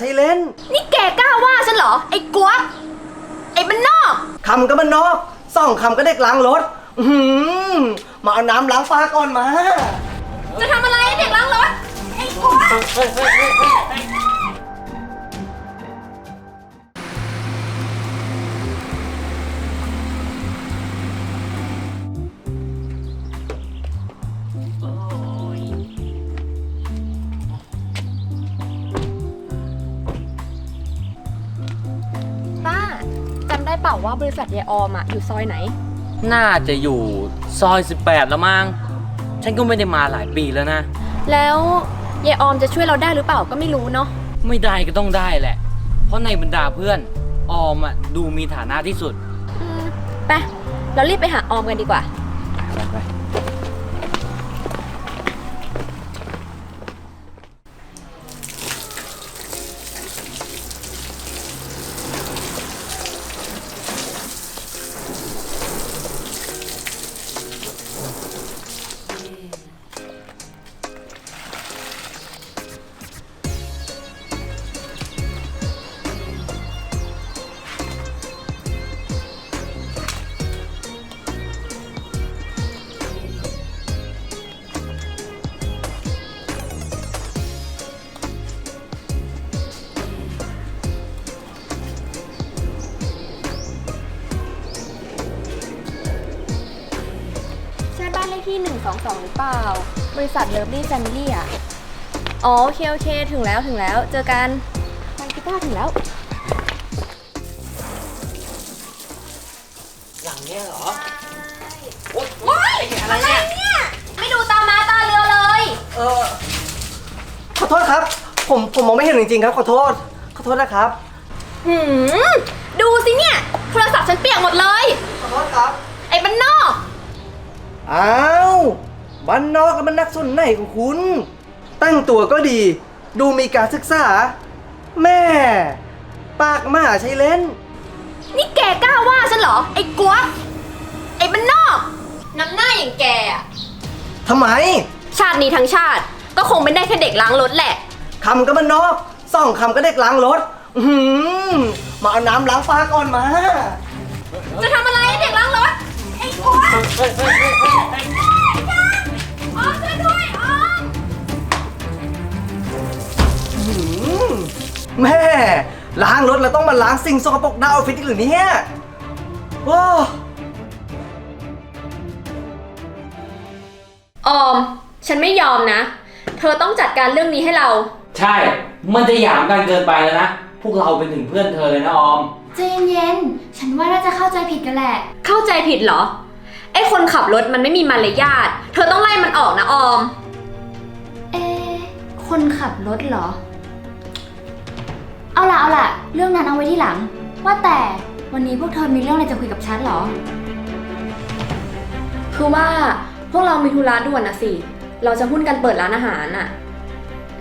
ใช้เล่นนี่แกกล้าว่าฉันเหรอ ไอ้กวกไอ้บ้านนอก คำก็มันนอกสองคำก็เด็กล้างรถ อื้อหือมาเอาน้ำล้างปลาก่อนมา จะทำอะไรเด็กล้างรถ ไอ้กวก ได้เปล่าว่าบริษัทยายออมอะอยู่ซอยไหน น่าจะอยู่ซอย 18 แล้วมั้ง ฉันก็ไม่ได้มาหลายปีแล้วนะ แล้วยายออมจะช่วยเราได้หรือเปล่าก็ไม่รู้เนาะ ไม่ได้ก็ต้องได้แหละ เพราะในบรรดาเพื่อน ออมอะดูมีฐานะที่สุด อืม ไป เรารีบไปหาออมกันดีกว่า ไปไป ที่ 122 หรือเปล่า บริษัทเลิฟลี่แฟมิลี่อะ อ๋อโอเคโอเค ถึงแล้วถึงแล้ว เจอกันไปกีตาร์ถึงแล้ว หลังเนี้ยเหรอว้ายอะไรเนี่ย ไม่ดูตามมาตาเรือเลย เออขอโทษครับ ผมผมมองไม่เห็นจริงๆครับ ขอโทษ ขอโทษนะครับ หืม ดูสิเนี่ย โทรศัพท์ฉันเปียกหมดเลย ขอโทษครับไอ้บ้านนอก อ้าวบ้านนอกแล้วมันนักสนไหนของคุณ ตั้งตัวก็ดี ดูมีการศึกษา แม่ ปากหมาใช้เล่น นี่แกกล้าว่าฉันเหรอ ไอ้กวกไอ้บ้านนอกน้ำหน้าอย่างแกอะทำไมชาตินี้ทั้งชาติ ก็คงเป็นได้แค่เด็กล้างรถแหละ คำก็มันนอกสองคำก็เด็กล้างรถ อื้อหือมาเอาน้ำล้างปลาก่อนมา จะทำอะไรเด็กล้างรถ ไอ้กวกออมช่วยด้วย แม่ล้างรถแล้วต้องมาล้างสิ่งสกปรกหน้าออฟฟิศอีกหรือเนี่ยโอ้ออม ฉันไม่ยอมนะ เธอต้องจัดการเรื่องนี้ให้เรา ใช่ มันจะหยามกันเกินไปแล้วนะ พวกเราเป็นถึงเพื่อนเธอเลยนะออม ใจเย็นๆ ฉันว่าน่าจะเข้าใจผิดกันแหละ เข้าใจผิดเหรอ ไอ้คนขับรถมันไม่มีมารยาท เธอต้องไล่มันออกนะออม เอะคนขับรถเหรอ เอาล่ะเอาล่ะ เรื่องนั้นเอาไว้ที่หลัง ว่าแต่วันนี้พวกเธอมีเรื่องอะไรจะคุยกับฉันเหรอ คือว่าพวกเรามีธุระด่วนนะสิ เราจะหุ้นกันเปิดร้านอาหารน่ะ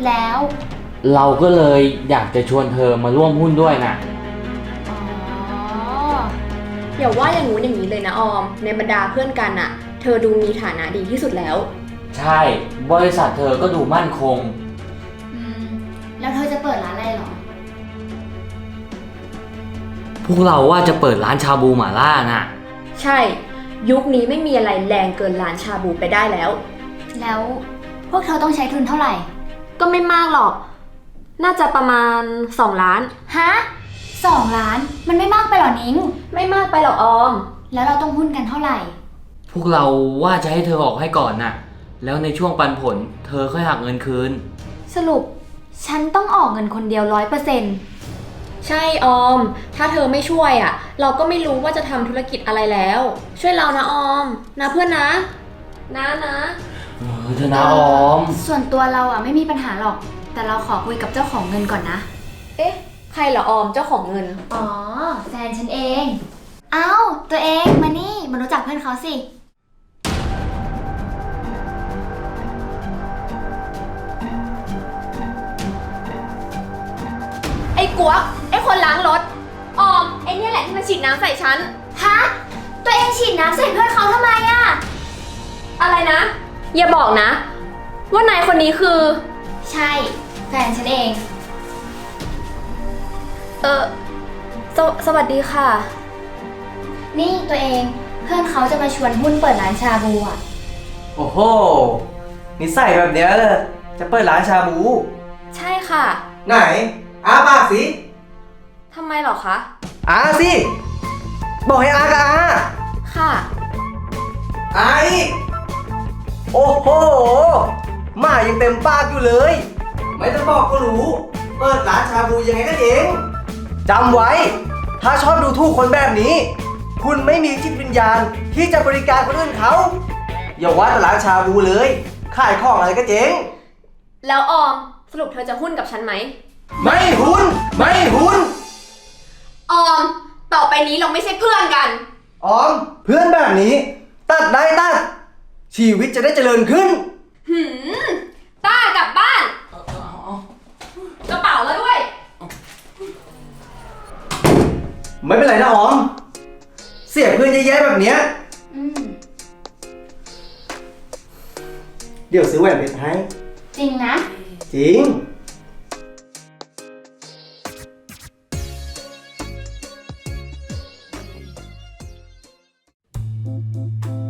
แล้วเราก็เลยอยากจะชวนเธอมาร่วมหุ้นด้วยนะอ๋ออย่าว่าอย่างงู้นอย่างนี้เลยนะออม ในบรรดาเพื่อนกันน่ะ เธอดูมีฐานะดีที่สุดแล้ว ใช่ บริษัทเธอก็ดูมั่นคง อืมแล้วเธอจะเปิดร้านอะไรเหรอ พวกเราว่าจะเปิดร้านชาบูหม่าล่าน่ะ ใช่ ยุคนี้ไม่มีอะไรแรงเกินร้านชาบูไปได้แล้ว แล้วพวกเธอต้องใช้ทุนเท่าไหร่ ก็ไม่มากหรอก น่าจะประมาณ 2 ล้าน ฮะสองล้าน มันไม่มากไปเหรอนิ้ง ไม่มากไปหรอกออม แล้วเราต้องหุ้นกันเท่าไหร่ พวกเราว่าจะให้เธอออกให้ก่อนน่ะ แล้วในช่วงปันผล เธอค่อยหักเงินคืน สรุป ฉันต้องออกเงินคนเดียวร้อยเปอร์เซ็นต์ ใช่ออม ถ้าเธอไม่ช่วยอะ เราก็ไม่รู้ว่าจะทำธุรกิจอะไรแล้ว ช่วยเรานะออม นะเพื่อนนะ นะนะ เออเธอนะออม ส่วนตัวเราอะไม่มีปัญหาหรอก แต่เราขอคุยกับเจ้าของเงินก่อนนะ เอ๊ะ ใครเหรอออมเจ้าของเงิน อ๋อ แฟนฉันเอง เอ้า ตัวเองมานี่ มารู้จักเพื่อนเขาสิ กวกไอ้คนล้างรถ ออมไอ้เนี่ยแหละที่มันฉีดน้ำใส่ฉัน ฮะ ตัวเองฉีดน้ำใส่เพื่อนเขาทำไมอะอะไรนะ อย่าบอกนะ ว่านายคนนี้คือ ใช่ แฟนฉันเอง เออสวสวัสดีค่ะ นี่ตัวเองเพื่อนเขาจะมาชวนหุ้นเปิดร้านชาบูอะโอ้โห นิสัยแบบเนี้ยเลยจะเปิดร้านชาบู ใช่ค่ะ ไหน อาปากสิทำไมเหรอคะ อาสิ บอกให้อากับอาค่ะ อาอีกโอ้โหหมายังเต็มปากอยู่เลย ไม่ต้องบอกก็รู้ เปิดร้านชาบูยังไงก็เองจำไว้ ถ้าชอบดูถูกคนแบบนี้ คุณไม่มีจิตวิญญาณที่จะบริการคนอื่นเขา อย่าว่าแต่ร้านชาบูเลย ขายของอะไรก็เจ๊ง แล้วออมสรุปเธอจะหุ้นกับฉันไหม ไม่หุนไม่หุนออม ต่อไปนี้เราไม่ใช่เพื่อนกัน ออม เพื่อนแบบนี้ ตัดได้ตัด ชีวิตจะได้เจริญขึ้น หืม ต้ากลับบ้าน กระเป๋าแล้วด้วย ไม่เป็นไรนะออม เสียเพื่อนเยอะแยะแบบเนี้ยอืม เดี๋ยวซื้อแหวนเพชรให้ จริงนะ จริง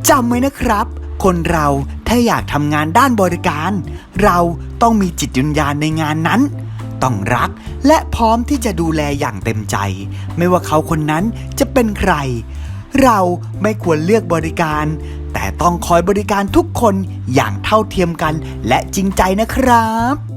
จำไว้นะครับ คนเราถ้าอยากทำงานด้านบริการ เราต้องมีจิตวิญญาณในงานนั้น ต้องรักและพร้อมที่จะดูแลอย่างเต็มใจ ไม่ว่าเขาคนนั้นจะเป็นใคร เราไม่ควรเลือกบริการ แต่ต้องคอยบริการทุกคนอย่างเท่าเทียมกันและจริงใจนะครับ